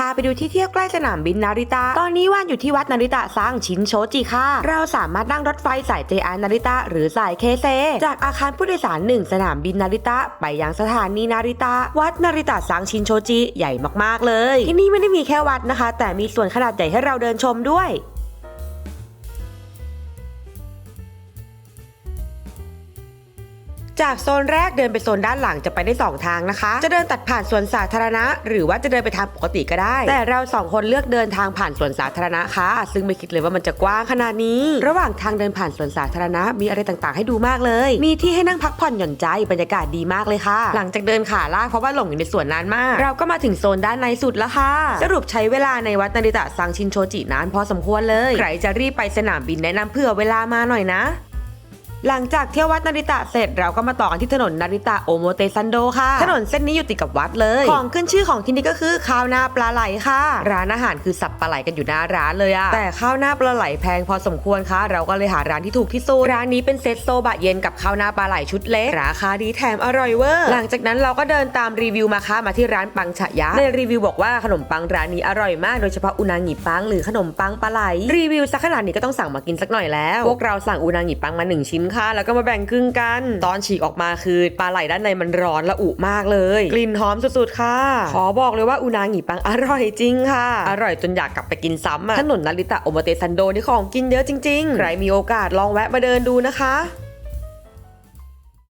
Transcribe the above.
พาไปดูที่เที่ยวใกล้สนามบินนาริตะ ตอนนี้ว่านอยู่ที่วัดนาริตะสร้างชินโชจิค่ะ เราสามารถนั่งรถไฟสาย JR นาริตะหรือสายเคเซ จากอาคารผู้โดยสารหนึ่งสนามบินนาริตะ ไปยังสถานีนาริตะ วัดนาริตะสร้างชินโชจิใหญ่มากๆเลย ที่นี่ไม่ได้มีแค่วัดนะคะ แต่มีส่วนขนาดใหญ่ให้เราเดินชมด้วย จากโซนแรกเดินไปโซนด้านหลังจะไปได้ 2 ทางนะคะ จะเดินตัดผ่านสวนสาธารณะ หรือว่าจะเดินไปทางปกติก็ได้ แต่เราสองคนเลือกเดินทางผ่านสวนสาธารณะค่ะ ซึ่งไม่คิดเลยว่ามันจะกว้างขนาดนี้ ระหว่างทางเดินผ่านสวนสาธารณะมีอะไรต่างๆ ให้ดูมากเลย มีที่ให้นั่งพักผ่อนหย่อนใจบรรยากาศดีมากเลยค่ะ หลังจากเดินขาลากเพราะว่าหลงอยู่ในสวนนานมาก เราก็มาถึงโซนด้านในสุดแล้วค่ะ สรุปใช้เวลาในวัดนาริตะซังชินโชจินานพอสมควรเลย ใครจะรีบไปสนามบินแนะนำเผื่อเวลามาหน่อยนะ หลังจากเที่ยววัดนาริตะเสร็จเราก็มาต่อกันที่ถนนนาริตะโอโมเตซันโดค่ะ ถนนเส้นนี้อยู่ติดกับวัดเลย ของขึ้นชื่อของที่นี่ก็คือข้าวหน้าปลาไหลค่ะ ร้านอาหารคือสับปลาไหลกันอยู่หน้าร้านเลยอะแต่ข้าวหน้าปลาไหลแพงพอสมควรค่ะ เราก็เลยหาร้านที่ถูกที่สุดร้านนี้เป็นเซตโซบะเย็นกับข้าวหน้าปลาไหลชุดเล็กราคาดีแถมอร่อยเวอร์หลังจากนั้นเราก็เดินตามรีวิวมาค่ะมาที่ร้านปังฉะยะในรีวิวบอกว่าขนมปังร้านนี้อร่อยมากโดยเฉพาะอุนางิปังหรือขนมปังปลาไหลรีวิวสักขนาดนี้ก็ต้องสั่งมากินสักหน่อยแล้วพวกเราสั่งอุนางิปังมาหนึ่งชิ้นค่ะ แล้วก็มาแบ่งครึ่งกัน ตอนฉีกออกมาคือปลาไหลด้านในมันร้อนละอุมากเลย กลิ่นหอมสุดๆค่ะ ขอบอกเลยว่าอุนางิปังอร่อยจริงค่ะ อร่อยจนอยากกลับไปกินซ้ำอะถนนนาริตะโอมาเตซันโดนี่ของกินเยอะจริงๆ ใครมีโอกาสลองแวะมาเดินดูนะคะ